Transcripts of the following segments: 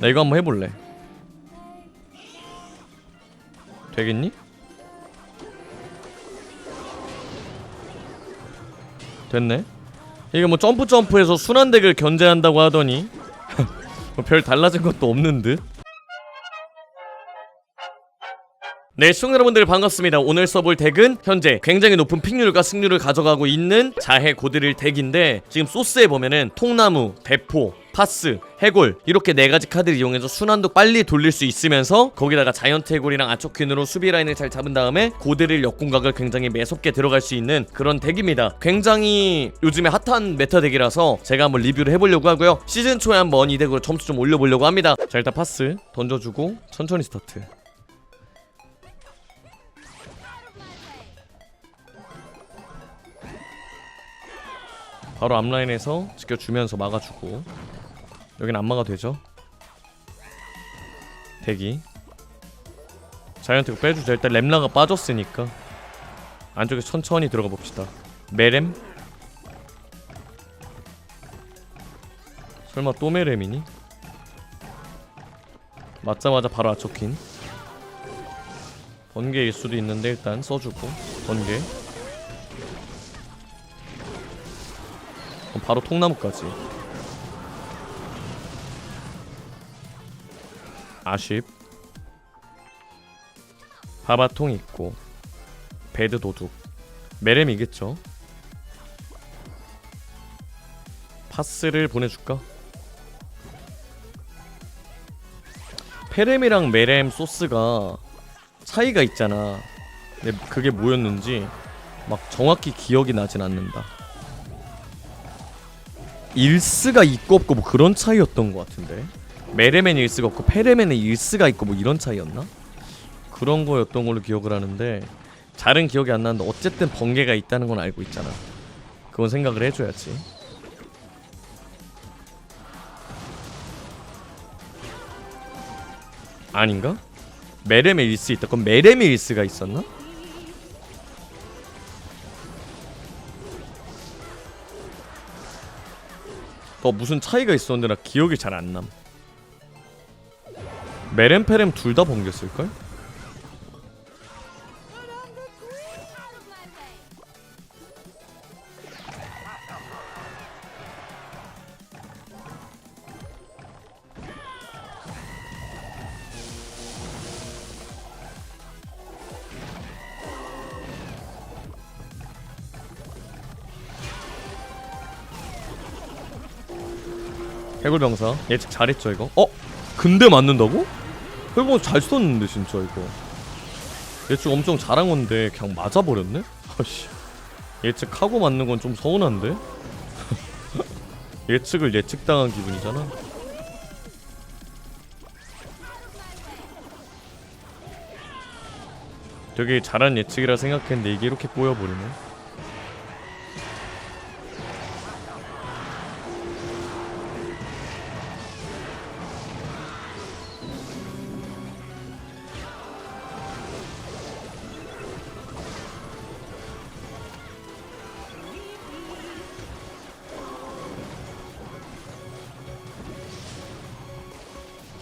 나 이거 한번 해볼래 되겠니? 됐네 이게 뭐 점프 점프해서 순환덱을 견제한다고 하더니 뭐 별 달라진 것도 없는 듯 네, 시청자 여러분들 반갑습니다. 오늘 써볼 덱은 현재 굉장히 높은 픽률과 승률을 가져가고 있는 자해 고드릴 덱인데 지금 소스에 보면은 통나무, 대포, 파스, 해골 이렇게 네 가지 카드를 이용해서 순환도 빨리 돌릴 수 있으면서 거기다가 자이언트 해골이랑 아초퀸으로 수비 라인을 잘 잡은 다음에 고드릴 역공각을 굉장히 매섭게 들어갈 수 있는 그런 덱입니다. 굉장히 요즘에 핫한 메타 덱이라서 제가 한번 리뷰를 해보려고 하고요. 시즌 초에 한번 이 덱으로 점수 좀 올려보려고 합니다. 자 일단 파스 던져주고 천천히 스타트. 바로 앞라인에서 지켜주면서 막아주고 여긴 안 막아도 되죠? 대기. 자이언트가 빼주자 일단 렘라가 빠졌으니까 안쪽에 천천히 들어가 봅시다. 메렘? 설마 또 메렘이니? 맞자마자 바로 아초킨. 번개일 수도 있는데 일단 써주고. 번개. 바로 통나무까지 아쉽. 바바통 있고 베드 도둑. 메렘이겠죠? 파스를 보내줄까? 페렘이랑 메렘 소스가 차이가 있잖아. 근데 그게 뭐였는지 막 정확히 기억이 나진 않는다. 일스가 있고 없고 뭐 그런 차이였던 것 같은데 메레멘이 일스가 없고 페레멘에 일스가 있고 뭐 이런 차이였나? 그런 거였던 걸로 기억을 하는데 잘은 기억이 안 나는데 어쨌든 번개가 있다는 건 알고 있잖아 그건 생각을 해줘야지 아닌가? 메레메 일스 있다 그럼 메레메 일스가 있었나? 더 무슨 차이가 있었는데 나 기억이 잘 안 남. 메렘페렘 둘 다 번겼을걸? 해골병사 예측 잘했죠 이거 어? 근데 맞는다고? 해골병사 잘 썼는데 진짜 이거 예측 엄청 잘한 건데 그냥 맞아버렸네? 아씨 예측하고 맞는 건 좀 서운한데? 예측을 예측당한 기분이잖아 되게 잘한 예측이라 생각했는데 이게 이렇게 꼬여버리네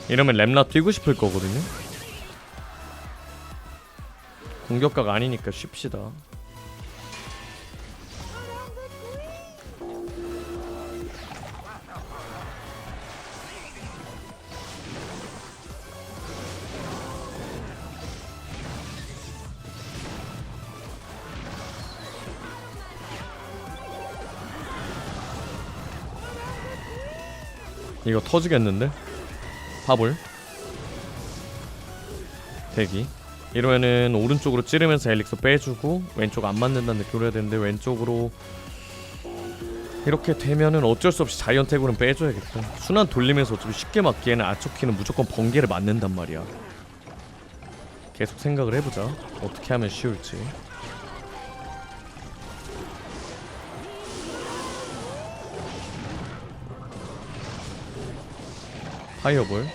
이러면 램라 뛰고 싶을 거거든요. 공격각 아니니까 쉽시다. 이거 터지겠는데? 파볼. 대기. 이러면은 오른쪽으로 찌르면서 엘릭서 빼주고 왼쪽 안 맞는다는 느낌으로 해야 되는데 왼쪽으로 이렇게 되면은 어쩔 수 없이 자이언택으로는 빼줘야겠다. 순환 돌리면서 어차피 쉽게 맞기에는 아초키는 무조건 번개를 맞는단 말이야. 계속 생각을 해보자. 어떻게 하면 쉬울지 파이어볼.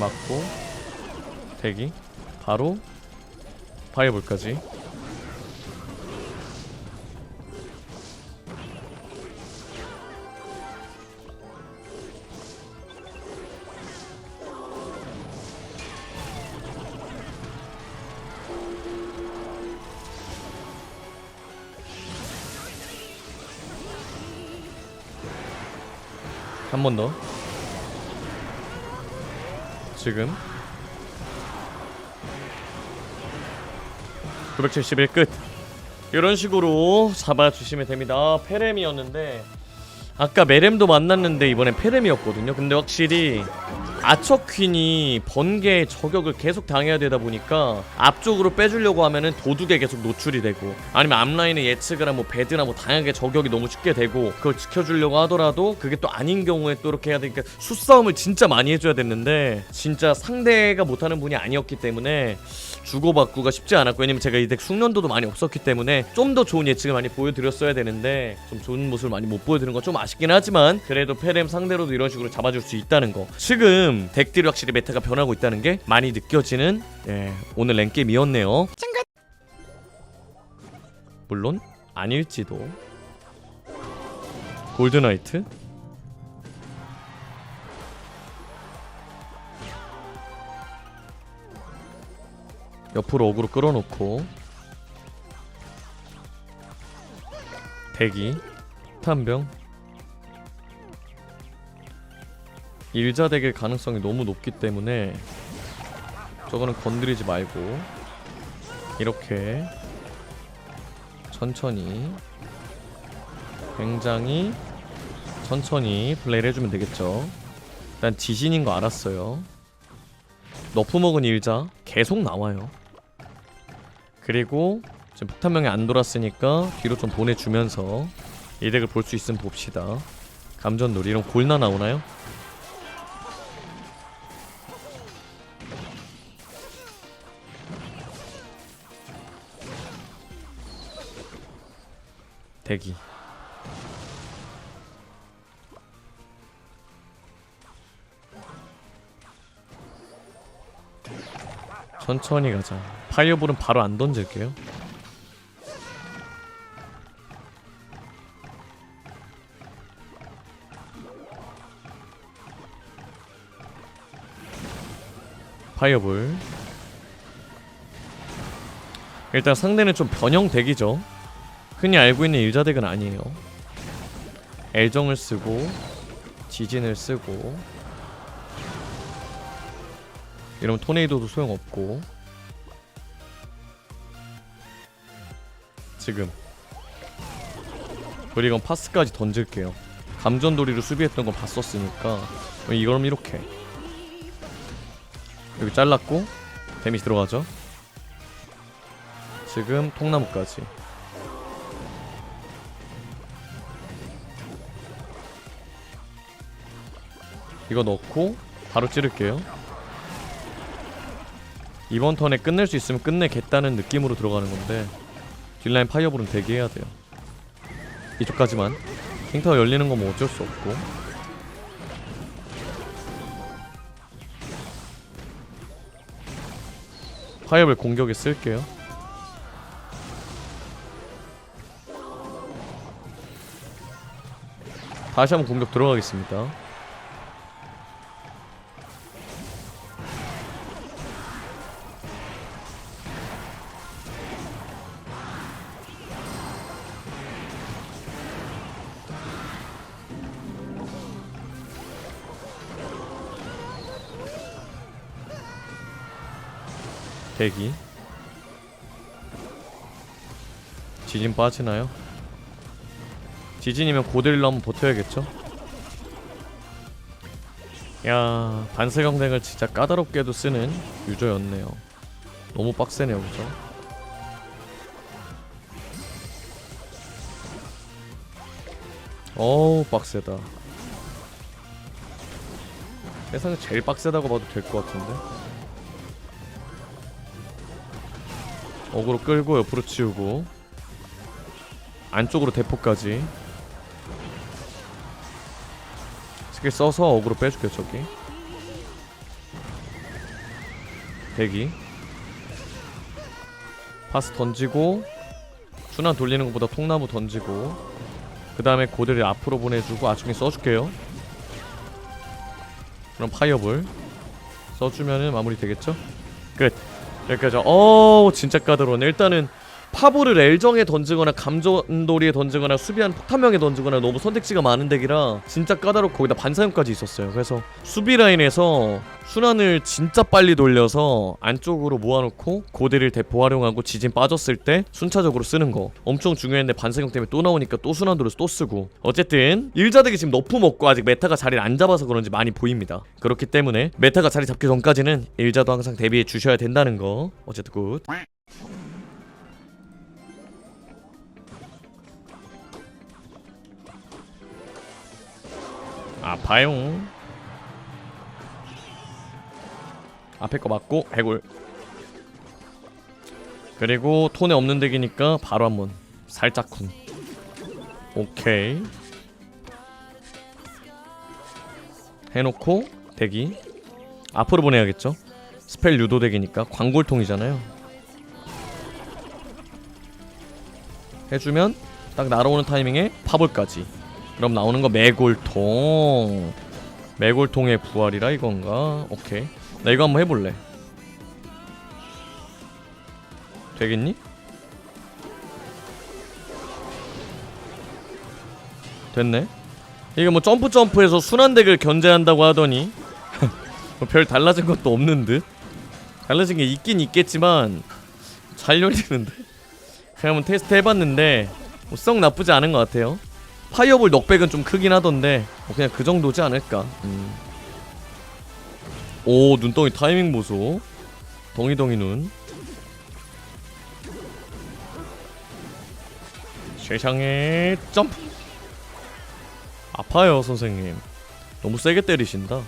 맞고 대기. 바로 파이어볼까지 한 번 더. 지금 971 끝. 이런 식으로 잡아주시면 됩니다. 페렘이었는데 아까 메렘도 만났는데 이번엔 페렘이었거든요. 근데 확실히 아처 퀸이 번개의 저격을 계속 당해야 되다 보니까 앞쪽으로 빼주려고 하면은 도둑에 계속 노출이 되고 아니면 앞라인에 예측을 하뭐 배드나 뭐 다양하게 저격이 너무 쉽게 되고 그걸 지켜주려고 하더라도 그게 또 아닌 경우에 또 이렇게 해야 되니까 수싸움을 진짜 많이 해줘야 됐는데 진짜 상대가 못하는 분이 아니었기 때문에 주고받고가 쉽지 않았고 왜냐면 제가 이덱 숙련도도 많이 없었기 때문에 좀 더 좋은 예측을 많이 보여드렸어야 되는데 좀 좋은 모습을 많이 못 보여드린 건 좀 아쉽긴 하지만 그래도 페렘 상대로도 이런 식으로 잡아줄 수 있다는 거. 지금 덱들이 확실히 메타가 변하고 있다는 게 많이 느껴지는 예, 오늘 랭게임이었네요. 물론 아닐지도. 골드나이트. 옆으로 어그로 끌어놓고. 대기 탄병 일자 대길 가능성이 너무 높기 때문에 저거는 건드리지 말고 이렇게 천천히 굉장히 천천히 플레이를 해주면 되겠죠. 일단 지진인 거 알았어요. 너프 먹은 일자 계속 나와요. 그리고 지금 폭탄명이 안 돌았으니까 뒤로 좀 보내주면서 이 덱을 볼 수 있으면 봅시다. 감전 놀이 이런 골나 나오나요? 대기. 천천히 가자. 파이어볼은 바로 안 던질게요. 파이어볼. 일단 상대는 좀 변형 덱이죠 흔히 알고 있는 일자덱은 아니에요. 엘정을 쓰고 지진을 쓰고 이러면 토네이도도 소용없고. 지금. 그리고 파스까지 던질게요. 감전도리로 수비했던 건 봤었으니까. 이거럼 이렇게. 여기 잘랐고 데미지 들어가죠? 지금 통나무까지 이거 넣고 바로 찌를게요. 이번 턴에 끝낼 수 있으면 끝내겠다는 느낌으로 들어가는 건데 딜라인 파이어볼은 대기해야 돼요. 이쪽까지만. 킹타워 열리는 건 뭐 어쩔 수 없고. 파이어볼 공격에 쓸게요. 다시 한번 공격 들어가겠습니다 대기 지진 빠지나요? 지진이면 고드릴로 한번 버텨야겠죠? 야 반세경댕을 진짜 까다롭게도 쓰는 유저였네요 너무 빡세네요 그죠? 어우 빡세다 세상에 제일 빡세다고 봐도 될 것 같은데 어그로 끌고 옆으로 치우고 안쪽으로 대포까지. 스킬 써서 어그로 빼줄게요 저기. 대기. 파스 던지고 순환 돌리는 것보다 통나무 던지고 그 다음에 고대를 앞으로 보내주고 아충이 써줄게요. 그럼 파이어볼 써주면은 마무리 되겠죠? 끝 여기까지 어 진짜 까다로우네. 일단은 파보를 엘정에 던지거나 감전돌이에 던지거나 수비한 폭탄명에 던지거나 너무 선택지가 많은 덱이라 진짜 까다롭고 거기다 반사형까지 있었어요. 그래서 수비 라인에서 순환을 진짜 빨리 돌려서 안쪽으로 모아놓고 고대를 대포 활용하고 지진 빠졌을 때 순차적으로 쓰는 거. 엄청 중요했는데 반사형 때문에 또 나오니까 또 순환 돌려서 또 쓰고. 어쨌든 일자덱이 지금 너프 먹고 아직 메타가 자리를 안 잡아서 그런지 많이 보입니다. 그렇기 때문에 메타가 자리 잡기 전까지는 일자도 항상 대비해 주셔야 된다는 거. 어쨌든 굿 아파용 앞에 거 맞고 해골. 그리고 톤에 없는 덱이니까 바로 한번 살짝 쿵 오케이. 해놓고 대기 앞으로 보내야겠죠? 스펠 유도 덱이니까 광골통이잖아요. 해주면 딱 날아오는 타이밍에 파볼까지 그럼 나오는 거 매골통. 매골통의 부활이라 이건가? 오케이. 나 이거 한번 해볼래. 되겠니? 됐네. 이게 뭐 점프 점프해서 순환덱을 견제한다고 하더니 뭐 별 달라진 것도 없는 듯? 달라진 게 있긴 있겠지만 잘 열리는데? 그냥 한번 테스트 해봤는데 뭐 썩 나쁘지 않은 것 같아요 파이어볼 넉백은 좀 크긴 하던데 뭐 그냥 그 정도지 않을까. 음. 오 눈덩이 타이밍 보소. 덩이덩이 눈. 세상에 점프! 아파요 선생님. 너무 세게 때리신다.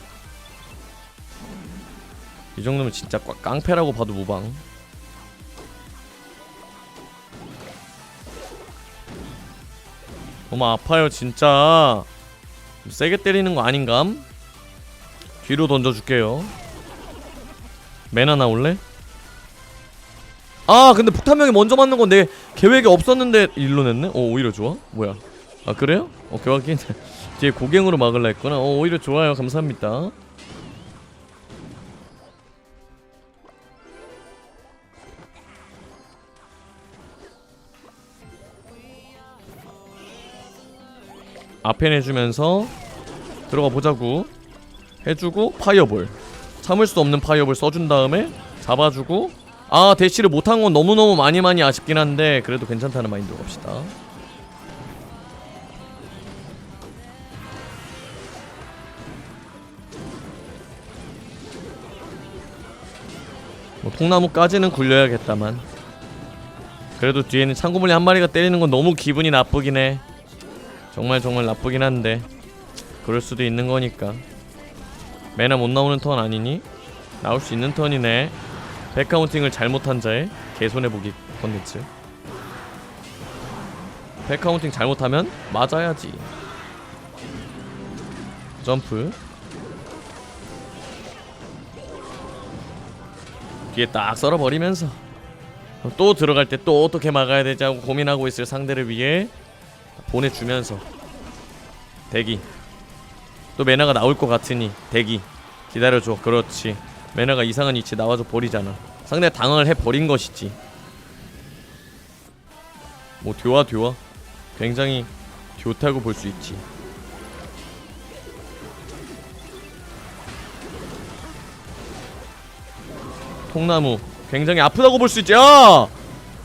이 정도면 진짜 꽉 깡패라고 봐도 무방 너무 아파요 진짜 세게 때리는 거 아닌감? 뒤로 던져줄게요 맨 하나 올래? 아 근데 폭탄명이 먼저 맞는 건 내 계획에 없었는데 일로 냈네? 어 오히려 좋아? 뭐야 아 그래요? 오케이 확인 뒤에 고갱으로 막을라 했구나 어 오히려 좋아요 감사합니다 앞에 내주면서 들어가 보자고 해주고 파이어볼. 참을 수 없는 파이어볼 써준 다음에 잡아주고 아 대시를 못한 건 너무너무 많이 많이 아쉽긴 한데 그래도 괜찮다는 마인드로 갑시다. 뭐 통나무까지는 굴려야겠다만. 그래도 뒤에는 창고물리 한 마리가 때리는 건 너무 기분이 나쁘긴 해 정말 정말 나쁘긴 한데 그럴 수도 있는 거니까. 매나 못 나오는 턴 아니니? 나올 수 있는 턴이네. 백카운팅을 잘못한 자의 개손해보기 컨텐츠. 백카운팅 잘못하면 맞아야지. 점프. 뒤에 딱 썰어버리면서 또 들어갈 때 또 어떻게 막아야 되지 하고 고민하고 있을 상대를 위해 보내주면서 대기. 또 메나가 나올 것 같으니 대기. 기다려줘. 그렇지. 메나가 이상한 위치 나와줘 버리잖아. 상대 당황을 해버린 것이지. 뭐 듀와 듀와 굉장히 좋다고 볼 수 있지. 통나무. 굉장히 아프다고 볼 수 있지. 야!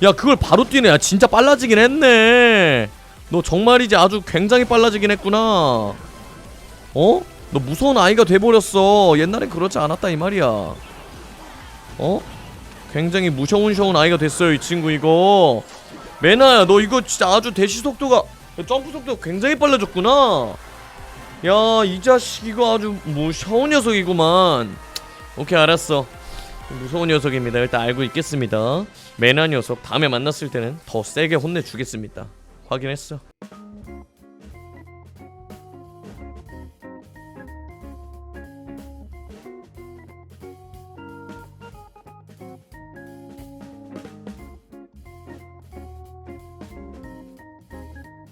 야 그걸 바로 뛰네. 야 진짜 빨라지긴 했네 너 정말이지 아주 굉장히 빨라지긴 했구나. 어? 너 무서운 아이가 돼버렸어. 옛날엔 그렇지 않았다 이 말이야. 어? 굉장히 무셔운셔운 아이가 됐어요 이 친구 이거. 메나야 너 이거 진짜 아주 대시 속도가 점프 속도가 굉장히 빨라졌구나. 야 이 자식 이거 아주 무서운 녀석이구만. 오케이 알았어. 무서운 녀석입니다. 일단 알고 있겠습니다. 메나 녀석 다음에 만났을 때는 더 세게 혼내주겠습니다 확인했어